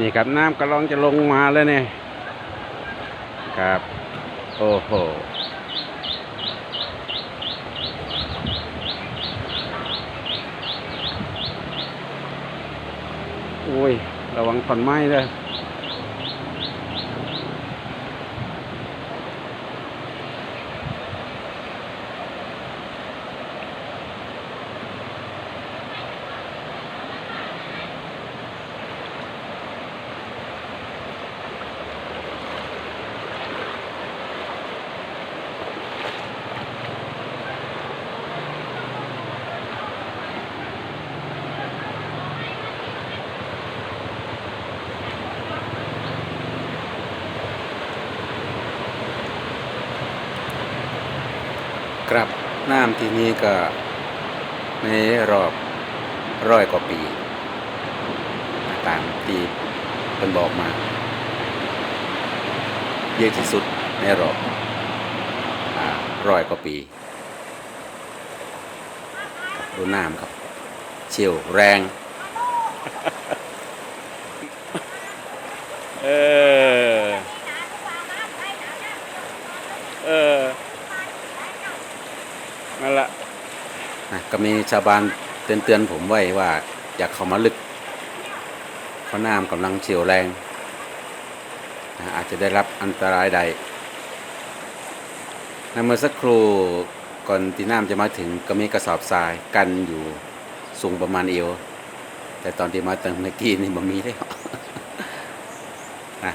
นี่ครับน้ำกำลังจะลงมาแล้วเนี่ยครับ โอ้โหโอ้ย ระวังขอนไม้เลย ครับ น้ำที่นี่ก็ในรอบร้อยกว่าปี ตามที่เป็นบอกมา เยอะที่สุดในรอบอร้อยกว่าปีดูน้ำครับ เชี่ยวแรง เออ เออ นั่นแหละนะก็มีชาวบ้านเตือนเตือนๆผมไว้ว่า อยากเข้ามาลึกเพราะน้ำกำลังเฉียวแรงนะอาจจะได้รับอันตรายใดนะเมื่อสักครู่ก่อนที่น้ำจะมาถึงก็มีกระสอบทรายกันอยู่สูงประมาณเอว แต่ตอนที่มาเติมเมื่อกี้นี่มันมีแล้วนะ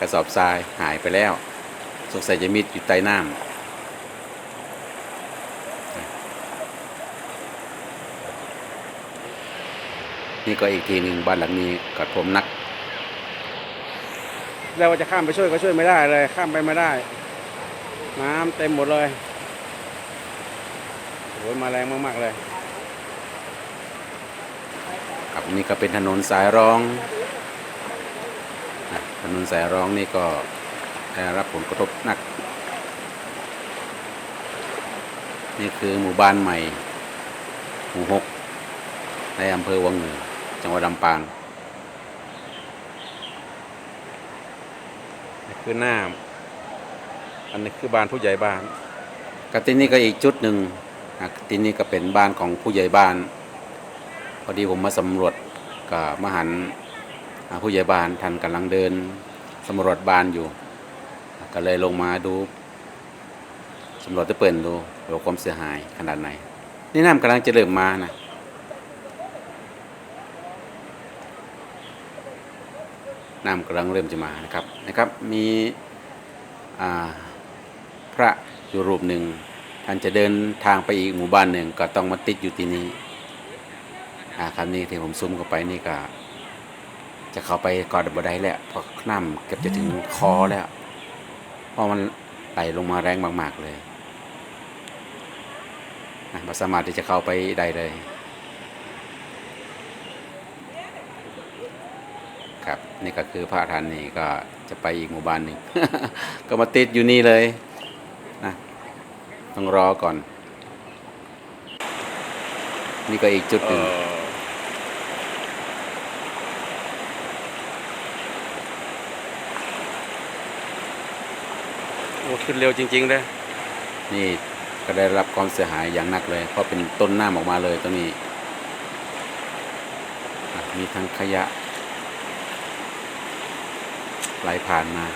กระสอบทรายหายไปแล้ว สงสัยจะมิดอยู่ใต้น้ำ นี่ก็อีกทีหนึ่งบ้านหลังนี้กัดผมนัก แล้วว่าจะข้ามไปช่วยก็ช่วยไม่ได้เลย ข้ามไปไม่ได้ น้ำเต็มหมดเลยโอ้ยมาแรงมากๆเลย ครับนี่ก็เป็นถนนสายรองนะถนนสายรองนี่ก็ได้รับผลกระทบหนัก นี่คือหมู่บ้านใหม่ หมู่หกในอำเภอวังเหนือ จังหวัดลำปางนี่คือน้ำอันนี้คือบ้านผู้ใหญ่บ้านกับที่นี่ก็อีกจุดหนึ่งนะที่นี่ก็เป็นบ้านของผู้ใหญ่บ้าน พอดีผมมาสำรวจกับมหันอ่าผู้ใหญ่บ้านท่านกำลังเดินสำรวจบ้านอยู่ ก็เลยลงมาดูสำรวจตะเปิ่นดูว่าความเสียหายขนาดไหน นี่น้ำกำลังจะเริ่มมานะ น้ำกำลังเริ่มจะมานะครับนะครับ มีพระอยู่รูปหนึ่งท่านจะเดินทางไปอีกหมู่บ้านหนึ่งก็ต้องมาติดอยู่ที่นี่อ่าคำนี้ที่ผมซูมเข้าไปนี่ก็ จะเข้าไปกอดบันไดแล้วเพราะน้ำเกือบจะถึงคอแล้วเพราะมันไหลลงมาแรงมาก ๆ เลยไม่สามารถที่จะเข้าไปได้เลย ครับ นี่ก็คือพระท่านนี่ก็จะไปอีกหมู่บ้านหนึ่ง ก็มาติดอยู่นี่เลยนะต้องรอก่อน นี่ก็อีกจุดหนึ่งโอ้ขึ้นเร็วจริงๆเลยนี่ก็ได้รับความเสียหายอย่างหนักเลย เพราะเป็นต้นน้ำออกมาเลยตรงนี้อะมีทั้งขยะ ไหลผ่านมา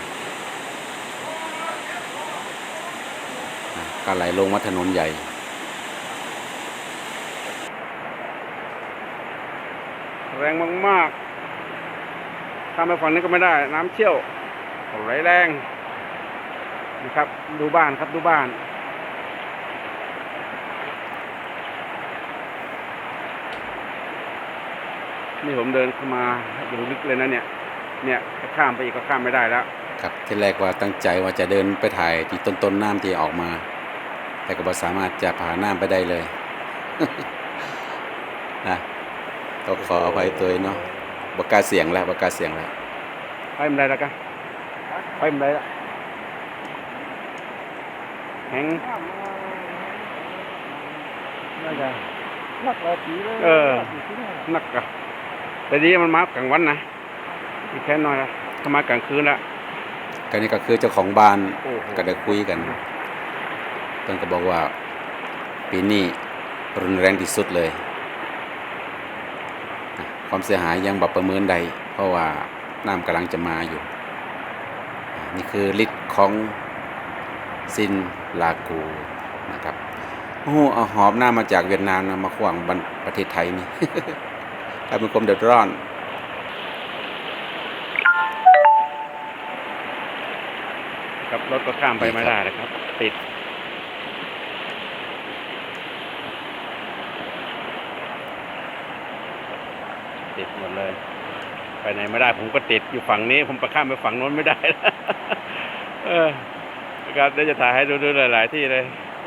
ก็ไหลลงมาถนนใหญ่ แรงมากๆข้ามไปฝั่งนี้ก็ไม่ได้ น้ำเชี่ยวไหลแรงนะครับ ดูบ้านครับดูบ้านนี่ผมเดินเข้ามาอยู่ลึกเลยนะเนี่ย เนี่ยถ้าข้ามไปอีกก็ข้ามไม่ได้แล้ว ครับที่แรกว่าตั้งใจว่าจะเดินไปถ่ายที่ต้นต้นน้ำที่ออกมา แต่ก็บ่สามารถจะผ่านน้ำไปได้เลยนะต้องขออภัยตัวเองเนาะบกล้าเสียงแล้วบกล้าเสียงแล้วไปมันได้แล้วกันไปมันได้แล้วแหงน่าจะนักหลายปีเลยเออนักอะแต่ดีมันมากลางวันนะม อีกแค่น้อยละถ้ามากลางคืนละก็นี่ก็คือเจ้าของบ้านโอ้โหก็ได้คุยกันเพิ่นก็บอกว่า ปีนี้รุนแรงที่สุดเลยนะความเสียหายยังบ่ประเมินใด เพราะว่าน้ำกำลังจะมาอยู่อ่านี่คือฤทธิ์ของซินลากูนะครับโอ้โหเอาหอบหน้ามาจากเวียดนามนะมาขวางบันประเทศไทยนี่กลายเป็นความเดือดร้อน รถก็ข้ามไปไม่ได้นะครับ ติด ติดหมดเลย ไปไหนไม่ได้ผมก็ติดอยู่ฝั่งนี้ ผมไปข้ามไปฝั่งโน้นไม่ได้เออครับเดี๋ยวจะถ่ายให้ดูๆหลาย ๆ ที่เลย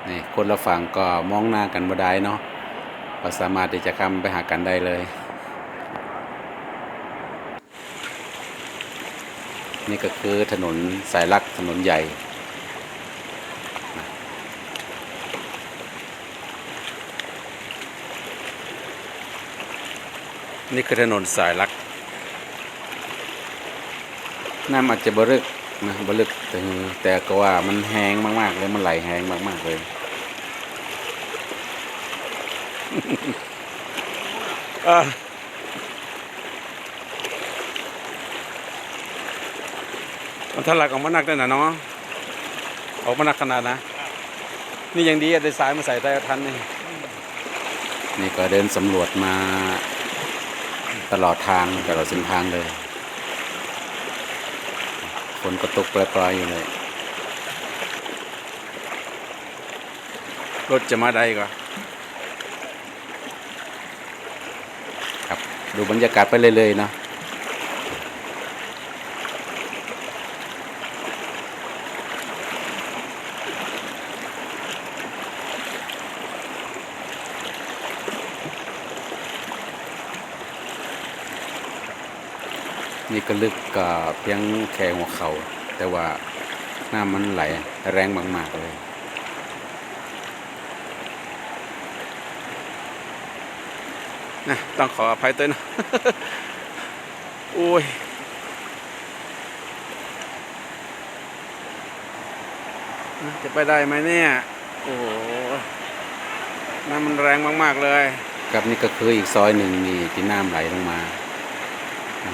นี่คนละฝั่งก็มองหน้ากันบ่ได้เนาะก็สามารถที่จะข้ามไปหากันได้เลย นี่ก็คือถนนสายลักถนนใหญ่ นี่คือถนนสายลักน้ำอาจจะบรึกนะบรึกแต่แต่ก็ว่ามันแห้งมากๆเลยมันไหลแห้งมากๆเลยอะ มันทะลักออกมาหนักด้วยนะเนาะออกมาหนักขนาดนะ นี่ยังดีอะได้สายมาใส่ใต้ทันนี่นี่ก็เดินสำรวจมาตลอดทางตลอดเส้นทางเลยฝนก็ตกปล่อยๆอยู่เลยรถจะมาได้ก็ครับ ดูบรรยากาศไปเรื่อยๆเนาะ ก็ลึกก็เพียงแค่หัวเขาแต่ว่าน้ำมันไหลแรงมากๆเลยนะต้องขออภัยด้วนะโอ้ยจะไปได้ไหมเนี่ย โอ้น้ำมันแรงมาก ๆ เลยครับนี่ก็คืออีกซอยหนึ่งนี่ที่น้ำไหลลงมา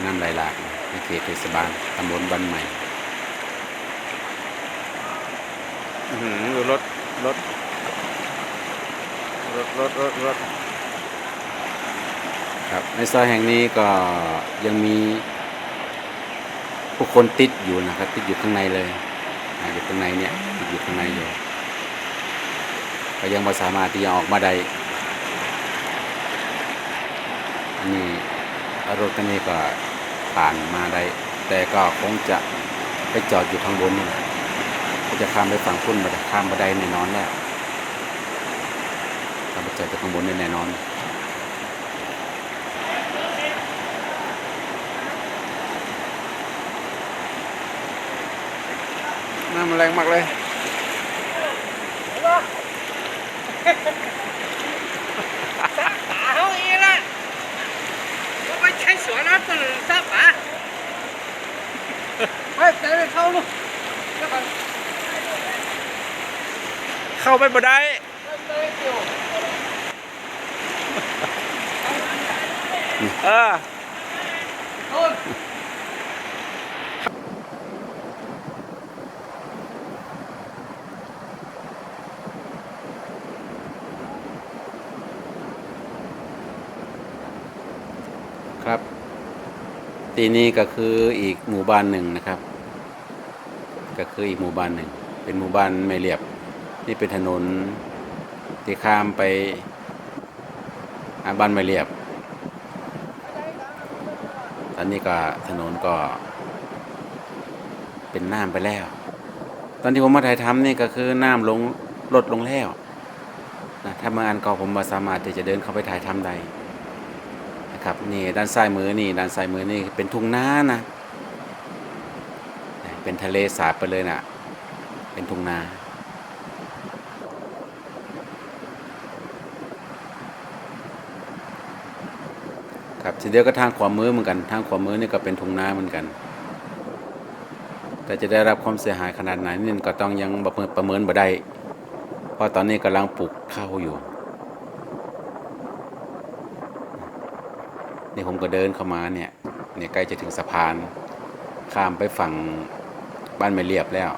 น้ำไหลหลากในเขตเทศบาลตำบลบ้านใหม่อื้อหือดูรถรถรถรถรถรถครับในซอยแห่งนี้ก็ยังมีผู้คนติดอยู่นะครับ ติดอยู่ข้างในเลยอ่าอยู่ข้างในเนี่ยติดอยู่ข้างในอยู่ก็ยังไม่สามารถที่จะออกมาได้อันนี้ รถคันนี้ก็ผ่านมาได้ แต่ก็คงจะไปจอดอยู่ข้างบนนี่แหละก็จะข้ามไปฝั่งพุ่นมาข้ามมาได้แน่นอนแล้วข้ามไปจอดอยู่ข้างบนแน่นอนน้ำมันแรงมากเลย รับกันทราบปะไปใจไปเข้าลูกเข้าไปบ่ได้เออ ที่นี่ก็คืออีกหมู่บ้านหนึ่งนะครับ ก็คืออีกหมู่บ้านหนึ่ง เป็นหมู่บ้านไม่เรียบ นี่เป็นถนนที่ข้ามไปบ้านไม่เรียบ ตอนนี้ก็ถนนก็ เป็นน้ำไปแล้ว ตอนที่ผมมาถ่ายทำนี่ก็คือน้ำลงลดลงแล้วนะถ้าเมื่ออันเก่าผมมาสามารถที่จะเดินเข้าไปถ่ายทำได้ นะครับนี่ด้านซ้ายมือนี่ด้านซ้ายมือนี่เป็นทุ่งนานะเป็นทะเลสาบไปเลยนะเป็นทุ่งนาครับครับทีเดียวก็ทางขวามือเหมือนกัน ทางขวามือนี่ก็เป็นทุ่งนาเหมือนกัน แต่จะได้รับความเสียหายขนาดไหนนี่ก็ต้องยังประเมินประเมินบ่ได้เพราะตอนนี้กำลังปลูกข้าวอยู่ นี่ผมก็เดินเข้ามาเนี่ยเนี่ยใกล้จะถึงสะพาน ข้ามไปฝั่งบ้านไม่เรียบแล้ว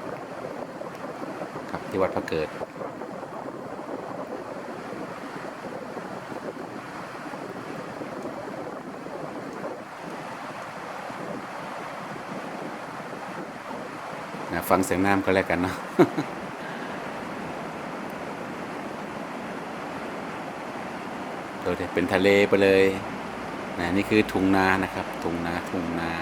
ครับที่วัดพระเกิดนะฟังเสียงน้ำก็แล้วกันเนาะเดี๋ยวเป็นทะเลไปเลย นะนี่คือทุ่งนานะครับทุ่งนาทุ่งนา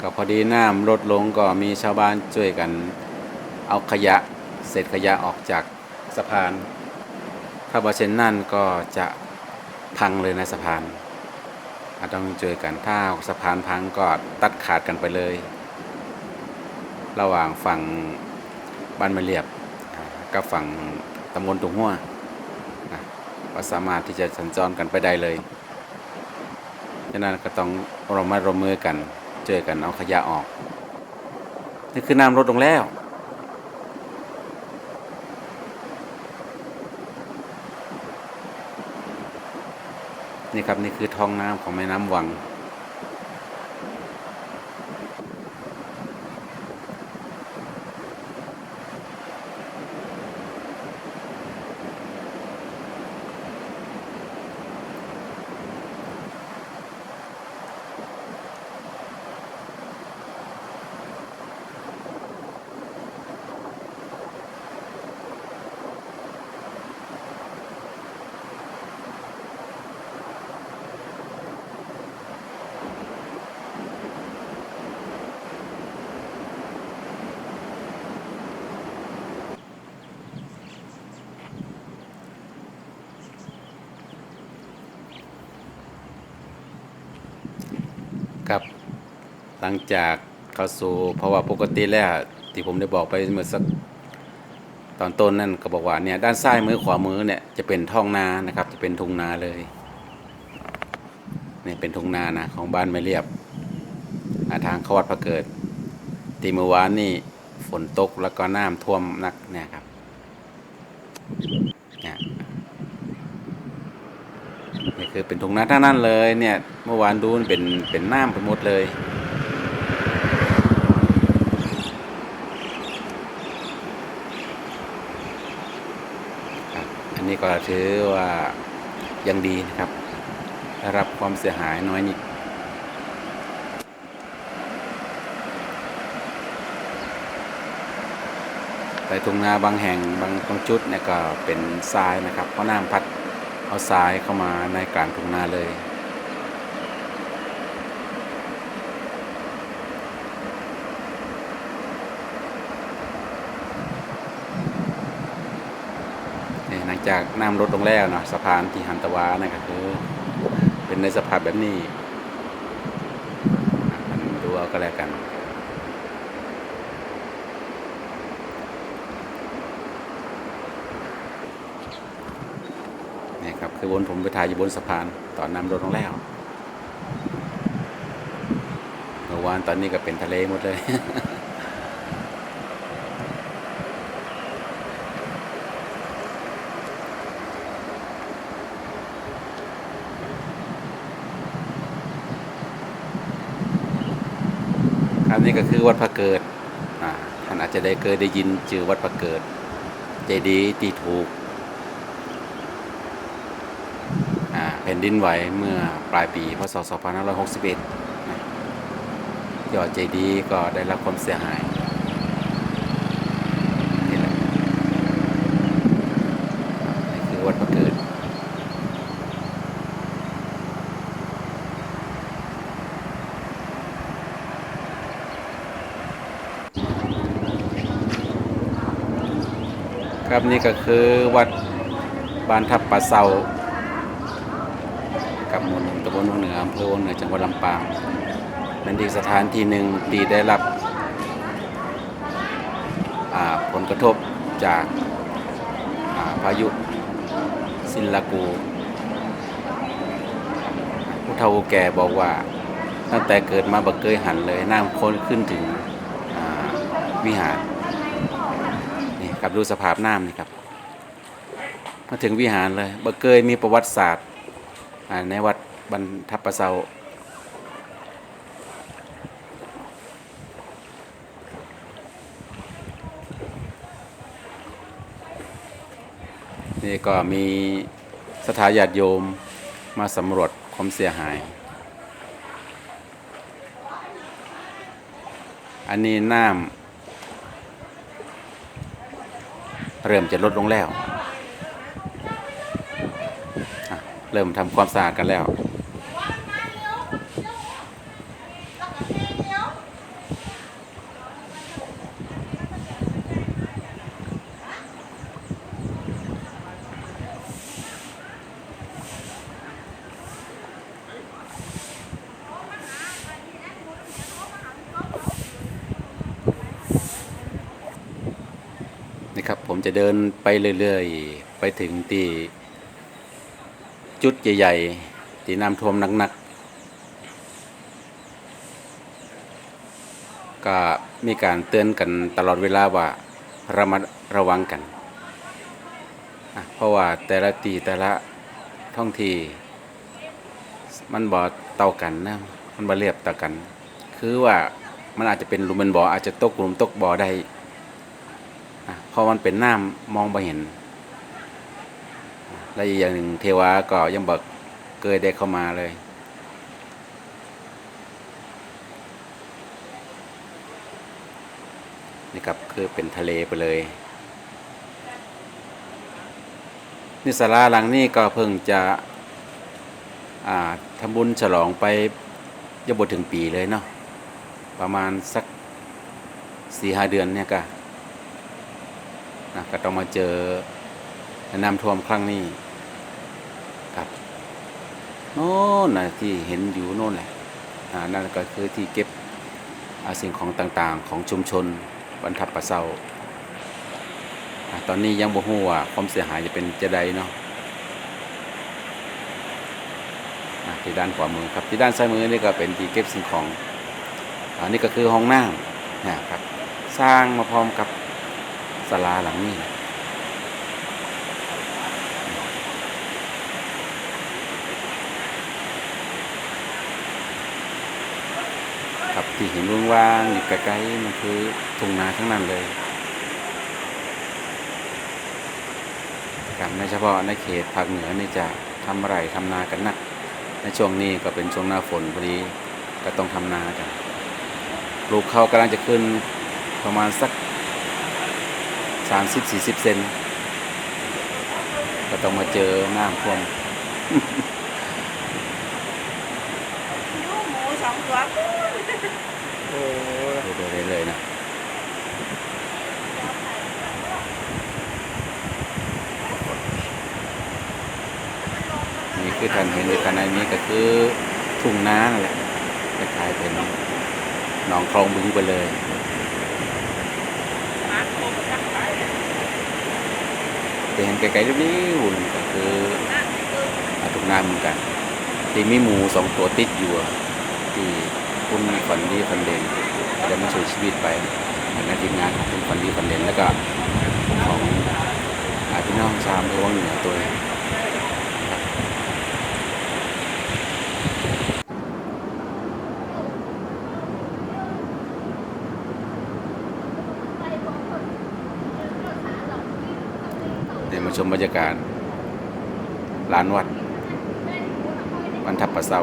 ก็พอดีน้ำลดลงก็มีชาวบ้านช่วยกันเอาขยะเศษขยะออกจากสะพาน ถ้าบาเช่นนั่นก็จะพังเลยนะสะพาน อาจต้องเจอกันถ้าสะพานพังก็ตัดขาดกันไปเลย ระหว่างฝั่งบ้านมะเรียบกับฝั่งตำบลตุงหัวก็สามารถที่จะสัญจรกันไปได้เลยฉะนั้นก็ต้องเรามารวมมือกัน เจอกันเอาขยะออก นี่คือน้ำลดลงแล้ว นี่ครับนี่คือท้องน้ำของแม่น้ำวัง ลังจากเข้าสู่เพราะว่าปกติแล้วที่ผมได้บอกไปเมื่อสักตอนต้นนั่นก็บอกว่าเนี่ยด้านซ้ายมือขวามือเนี่ยจะเป็นท้องนานะครับ จะเป็นทุ่งนาเลยนี่เป็นทุ่งนานะของบ้านไม่เรียบาทางขวัดพระเกิดตีเมื่อวานนี่ฝนตกแล้วก็น้ำท่วมนักเนี่ยครับเนี่ยนี่คือเป็นถุงนาทั้งนั้นเลยเนี่ยเมื่อวานดูมันเป็นเป็นน้ำไปหมดเลยครับอันนี้ก็ ถือว่ายังดีนะครับ ได้รับความเสียหายน้อยนิดแต่ทุ่งนาบางแห่งบางตรงจุดเนี่ยก็เป็นทรายนะครับเพราะน้ำพัดเอาทรายเข้ามาในกลางทุ่งนาเลย นี่หลัง จากน้ำลดลงแล้วเนาะสะพานที่หันตะวานะก็คือ เป็นในสภาพแบบนี้อะอันดูเอาก็แล้วกัน นี่ครับ คือวนผมไปถ่ายอยู่บนสะพานตอนน้ำลดลงแล้วเมื่อวานตอนนี้ก็เป็นทะเลหมดเลยับนี่ก็คือวัดพระเกิดท่านอาจจะได้เคยได้ยินชื่อวัดพระเกิด เจดีย์ที่ถูกแผ่นดินไหวเมื่อปลายปีพศ 2561ยอดเจดีย์ก็ได้รับความเสียหายนี่แหละนี่คือวัดพระเกิด ครับ นี่ก็คือวัดบ้านทับปะเซากับหมู่หนึ่งตำบลวงเหนืออำเภอวงเหนือจังหวัดลำปางเป็นอีกสถานที่หนึ่งที่ได้รับผลกระทบจากาพายุซินลากูผู้เฒ่าแก่บอกว่าตั้งแต่เกิดมาบักเคยหันเลยน้ำค้นขึ้นถึงวิหาร ครับดูสภาพน้ำนี่ครับ มาถึงวิหารเลยบักเคยมีประวัติศาสตร์ในวัดบรรทับประเซานี่ก็มีสถาญาติโยมมาสำรวจความเสียหาย อันนี้น้ำ เริ่มจะลดลงแล้ว เริ่มทำความสะอาดกันแล้ว นี่ครับผมจะ เดินไปเรื่อยๆ ไปถึงที่จุดใหญ่ๆที่น้ำท่วมหนักๆ ก็มีการเตือนกันตลอดเวลาว่าระมัดระวังกัน เพราะว่าแต่ละตีแต่ละท่องที่มันบ่อเต่ากันนะมันบ่เรียบต่อกัน คือว่ามันอาจจะเป็นลุมเป็นบ่ออาจจะตกหลุมตกบ่อได้ เพราะมันเป็นน้ำมองไปเห็น และอีกอย่างหนึ่งเทวาก็ยังบอกเกยได้เข้ามาเลย นี่ครับคือเป็นทะเลไปเลยนี่สาราหลังนี้ก็เพิ่งจะทำบุญฉลองไปยบถึงปีเลยเนาะประมาณสักสี่ห้าเดือนเนี่ยก็ นะก็ต้องมาเจอน้ำท่วมครั้งนี้ครับโน่นนะที่เห็นอยู่โน่นแหละนั่นก็คือที่เก็บอาสิ่งของต่างๆ ของชุมชนบรรทับประเซาตอนนี้ยังบ่ฮู้ว่าความเสียหายจะเป็นจะใดเนาะที่ด้านขวามือครับที่ด้านซ้ายมือนี่ก็เป็นที่เก็บสิ่งของอันนี้ก็คือห้องน้ำนะครับ สร้างมาพร้อมกับ ศาลาหลังนี้ ครับที่เห็นว่างๆอยู่ไกลๆมันคือทุ่งนาทั้งนั้นเลยครับไม่เฉพาะในเขตภาคเหนือนี่จะทำไรทำนากันนัก ในช่วงนี้ก็เป็นช่วงหน้าฝนพอดีก็ต้องทำนากันปลูกข้าวกำลังจะขึ้นประมาณสัก สามสิบสี่สิบเซนก็ต้องมาเจอน้ำท่วมหมูสองตัวโอ้ยดูได้เลยนะนี่คือท่านเห็นอยู่กันในนี้ก็คือทุ่งนานั่นแหละคล้ายๆเป็นหนองคลองบึงไปเลย หมาโคมจักไป จะเห็นไกลๆเรีบๆหุ่นก็คืออาทุ่งนาเหมือนกันที่มีหมูสองตัวติดอยู่ที่คุณฝันดีฝันเด่นจะมาช่วยชีวิตไปในทีมงานของคุณฝันดีฝันเด่นแล้วก็ของอาพี่น้องชาวอำเภอวังเหนือตัวเองครับเดี๋ยวมา ชมบรรยากาศลานวัดวันทับประเซา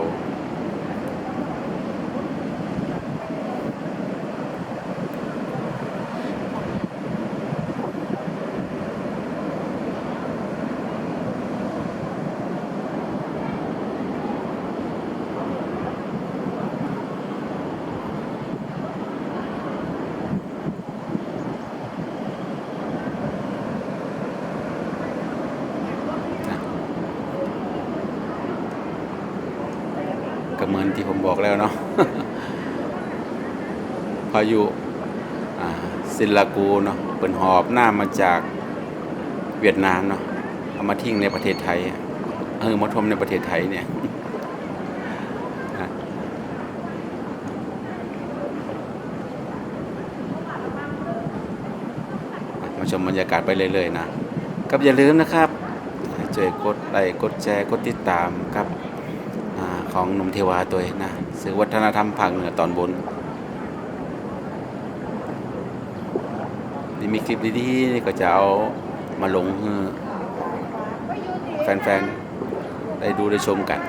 นะ เหมือนที่ผม บอกแล้วเนาะพายุอ่าซินลากูเนาะเป็นหอบหน้ามาจากเวียดนามเนาะเอามาทิ้งในประเทศไทยเออมาทมในประเทศไทยเนี่ยมาชมบรรยากาศไปเรื่อยๆนะกับอย่าลืมนะครับช่วยกดไลค์กดแชร์กดติดตามครับ ของหนุ่มเทวาตัวนะสื่อวัฒนธรรมภาคเหนือตอนบนนี่มีคลิปดีๆนี่ก็จะเอามาลงแฟนๆ ได้ดูได้ชมกัน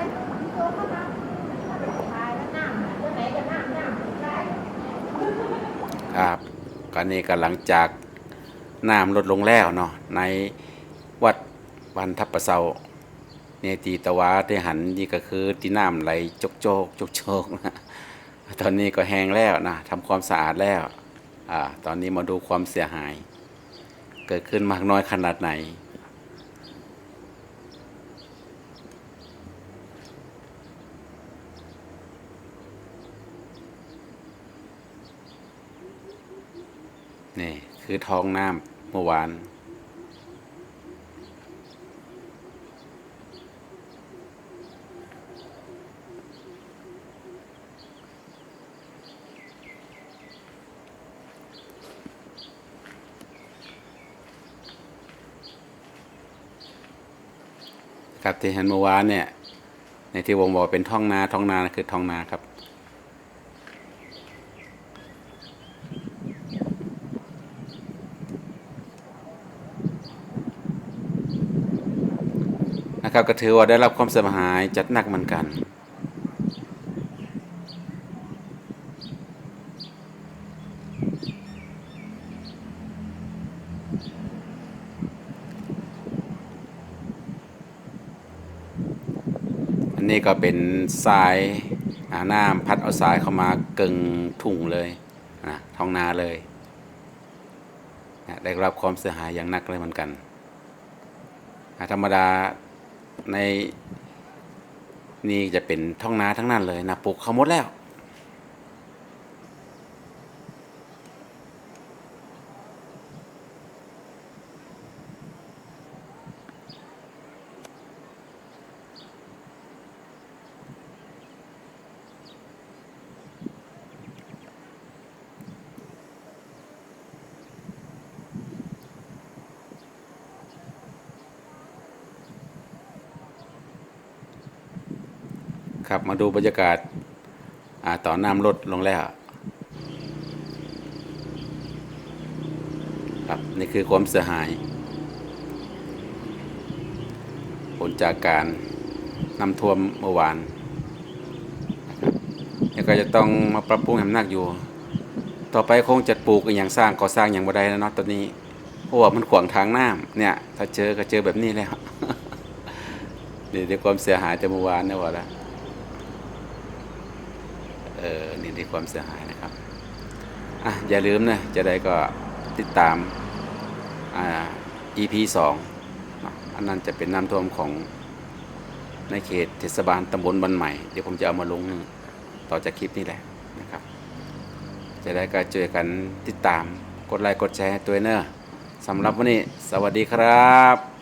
ครับก็นี่ก็หลังจากน้ำลดลงแล้วเนาะในวัดวันทับประเซา เนตีตะวาที่หันนี่ก็คือที่น้ำไหลจกโจกจกโจกนะตอนนี้ก็แห้งแล้วนะทำความสะอาดแล้วอ่าตอนนี้มาดูความเสียหาย เกิดขึ้นมากน้อยขนาดไหน นี่คือท้องน้ำเมื่อวาน ครับที่เห็นเมื่อวานเนี่ยในที่วงบอกเป็นท้องนาท้องนาคือท้องนาครับ นะครับก็ถือว่าได้รับความเสียหายจัดหนักเหมือนกัน อั นี่ก็เป็นทรายน้ำพัดเอาทรายเข้ามากึ่งทุ่งเลยนะท้องนาเลยนะได้รับความเสียหายอย่างหนักเลยเหมือนกันนะธรรมดาในนี่จะเป็นท้องนาทั้งนั้นเลยนะปลูกเขาหมดแล้ว ครับมาดูบรรยากาศาต่อน้ำลดลงแล้ว ครับนี่คือความเสียหาย ผลจากการน้ำท่วมเมื่อวานแล้วก็จะต้องมาปรับปรุงให้มันหนักอยู่ ต่อไปคงจะปลูกอย่างสร้างก่อสร้างอย่างบ่ได้แล้วเนาะตอนนี้เพราะว่ามันขวางทางน้ำเนี่ย ถ้าเจอก็เจอแบบนี้แล้วนี่ในความเสียหายแต่เมื่อวานนะว่าแล้ว ออนี่ในความเสียหายนะครับอะอย่าลืมนะจะได้ก็ติดตามอ่า EP สองอันนั้นจะเป็นน้ำท่วมของในเขตเทศบาลตำบลบันใหม่ เดี๋ยวผมจะเอามาลงต่อจากคลิปนี้แหละนะครับ จะได้ก็เจอกันติดตามกดไลค์กดแชร์ตัวเนอร์สำหรับวันนี้ สวัสดีครับ